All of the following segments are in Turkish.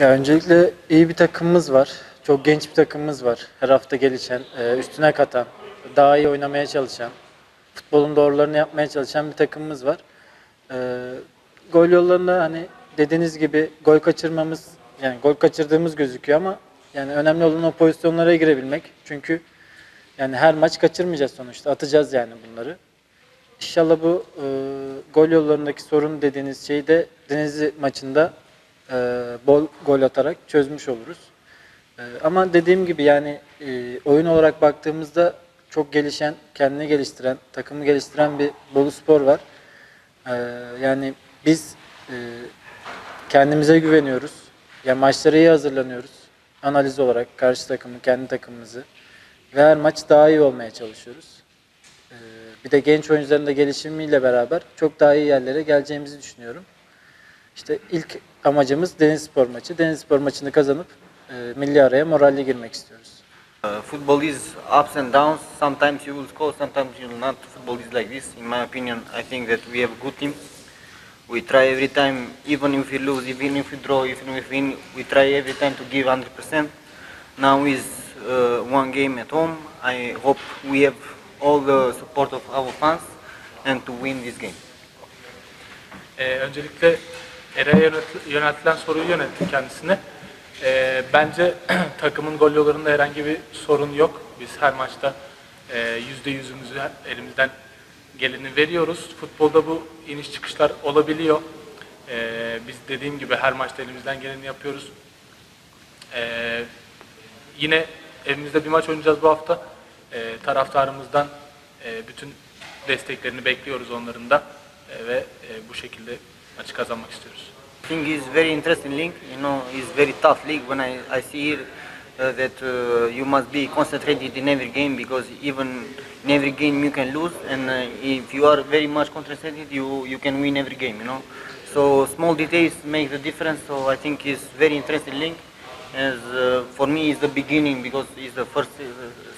Ya öncelikle iyi bir takımımız var. Çok genç bir takımımız var. Her hafta gelişen, e, üstüne katan, daha iyi oynamaya çalışan, futbolun doğrularını yapmaya çalışan bir takımımız var. E, Gol yollarında hani dediğiniz gibi gol kaçırmamız, yani gol kaçırdığımız gözüküyor ama yani önemli olan o pozisyonlara girebilmek. Çünkü yani her maç kaçırmayacağız sonuçta. Atacağız yani bunları. İnşallah bu e, gol yollarındaki sorun dediğiniz şeyi de Denizli maçında e, bol gol atarak çözmüş oluruz. E, ama dediğim gibi yani e, oyun olarak baktığımızda çok gelişen, kendini geliştiren, takımı geliştiren bir Bolu Spor var. E, yani biz e, kendimize güveniyoruz. Ya maçlara iyi hazırlanıyoruz. Analiz olarak karşı takımı, kendi takımımızı. Ve her maç daha iyi olmaya çalışıyoruz. Ee, Bir de genç oyuncuların da gelişimiyle beraber çok daha iyi yerlere geleceğimizi düşünüyorum. İşte ilk amacımız Denizspor maçı. Denizspor maçını kazanıp e, milli araya moralle girmek istiyoruz. Uh, football is ups and downs. Sometimes you will score, sometimes you will not. Football is like this. In my opinion, I think that we have a good team. We try every time, even if we lose, even if we draw, even if we win, we try every time to give 100%. Now is uh, one game at home. I hope we have all the support of our fans and to win this game. Ee, öncelikle Eray'a yöneltilen soruyu yönettim kendisine. Ee, bence takımın gol yollarında herhangi bir sorun yok. Biz her maçta e, yüzde yüzümüzü elimizden geleni veriyoruz. Futbolda bu iniş çıkışlar olabiliyor. Ee, biz dediğim gibi her maçta elimizden geleni yapıyoruz. Ee, yine evimizde bir maç oynayacağız bu hafta. Ee, taraftarımızdan e, bütün desteklerini bekliyoruz onların da E, ve e, bu şekilde maçı kazanmak istiyoruz. I think it's very interesting league. You know, it's very tough league. When I, I see here uh, that uh, you must be concentrated in every game because even in every game you can lose, and uh, if you are very much concentrated, you you can win every game. You know, so small details make the difference. So I think it's very interesting league. As uh, for me, it's the beginning because it's the first uh,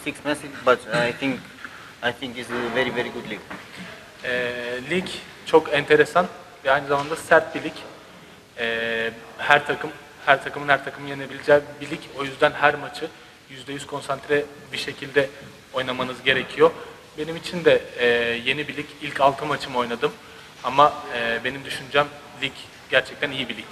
six matches, but I think I think it's a very very good league. E, lig çok enteresan ve aynı zamanda sert bir lig. E, her takım her takımın her takımı yenebileceği bir lig. O yüzden her maçı %100 konsantre bir şekilde oynamanız gerekiyor. Benim için de e, yeni bir lig. İlk 6 maçımı oynadım. Ama e, benim düşüncem lig gerçekten iyi bir lig.